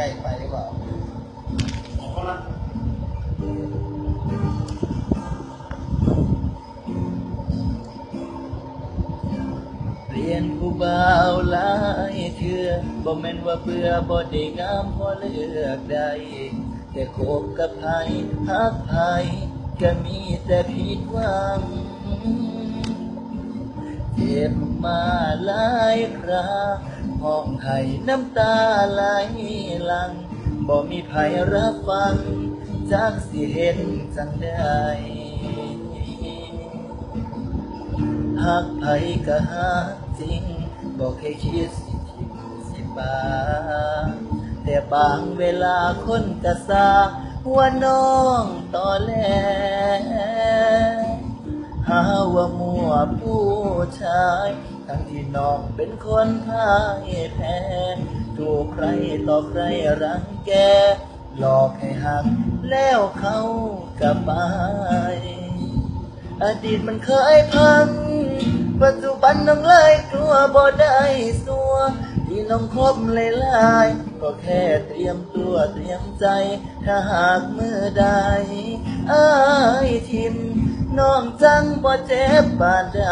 ล้ไปหรือเปล่าเปลี่ยนผู้เบาหลายเถื่อบ่แม่นว่าเบื่อบ่ได้งามพอเลือกได้แต่คบกับไผฮักไผก็มีแต่ผิดหวังเจ็บมาหลายครา ห้องไห้น้ำตาไหลหลังบ่มีไผรับฟัง จากสิเห็นจังได้หักไผก็หักจริงบอกให้คิดสิทิมสิปาแต่บางเวลาคนกระซาว่าน้องตอแหลหาว่ามัวผู้ชาย ทั้งที่น้องเป็นคนพ่ายแพ้ถูกใครต่อใครรังแก หลอกให้หักแล้วเขากลับไปอดีตมันเคยพัง ปัจจุบันน้องเลยกลัวบ่ได้สัว ที่น้องคบเลยลายก็แค่เตรียมตัวเตรียมใจ ถ้าหากเมื่อใดอ้ายทิมน้องจังบ่เจ็บบาดใด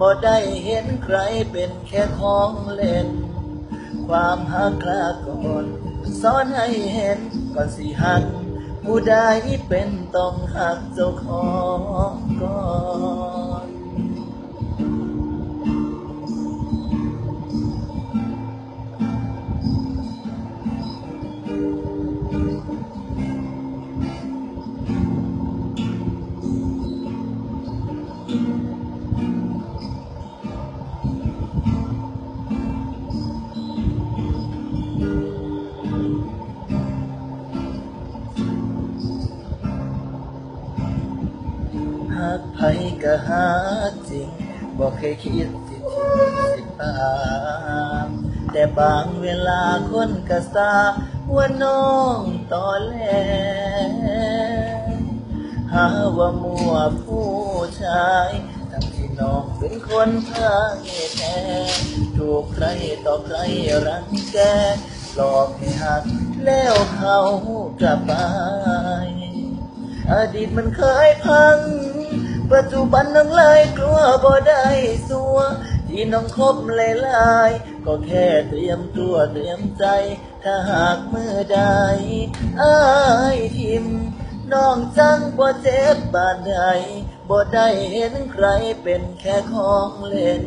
บ่ได้เห็นใครเป็นแค่ของเล่น ความหักลาก่อนสอนให้เห็นก่อนสิหักผู้ใดเป็นต้องหักเจ้าของก่อน หากไผก็หาจริงบอกเคยคิดสิทิสิตามแต่บางเวลาคนกระซาว่าน้องตอแหลหาว่ามัวผู้ชายทั้งที่น้องเป็นคนพ่ายแพ้ถูกใครต่อใครรังแกหลอกให้หักแล้วเขากลับไปอดีตมันเคยพัง ปัจจุบันน้องเลยกลัวบ่ได้สัว ที่น้องคบเลยลายๆก็แค่เตรียมตัวเตรียมใจ ถ้าหากเมื่อใดอ้ายทิมน้องจังบ่เจ็บบาดใดบ่ได้เห็นใครเป็นแค่ของเล่น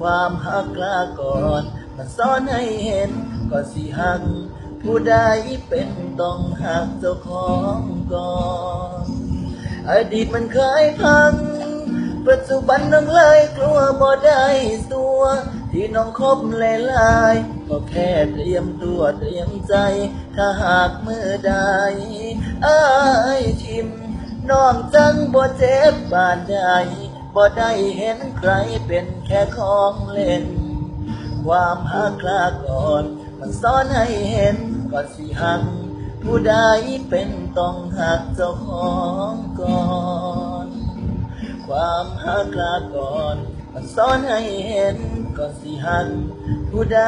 ความหักลาก่อน มันสอนให้เห็นก่อนสิหัก ผู้ใดเป็นต้องหักเจ้าของก่อน อดีตมันเคยพัง ปัจจุบันน้องเลยกลัวบ่ได้สัว ที่น้องคบเลยลายๆก็แค่เตรียมตัวเตรียมใจ ถ้าหากเมื่อใดอ้ายทิมน้องจังบ่เจ็บบาดใดบ่ได้เห็นใครเป็นแค่ของเล่น ความหักลาก่อน มันสอนให้เห็นก่อนสิหัก ผู้ใดเป็นต้องหักเจ้าของก่อน ความหักลาก่อนมันสอนให้เห็นก่อนสิหัก ผู้ใด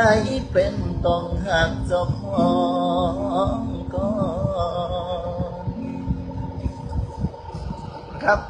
เป็นต้องหักเจ้าของก่อน ครับ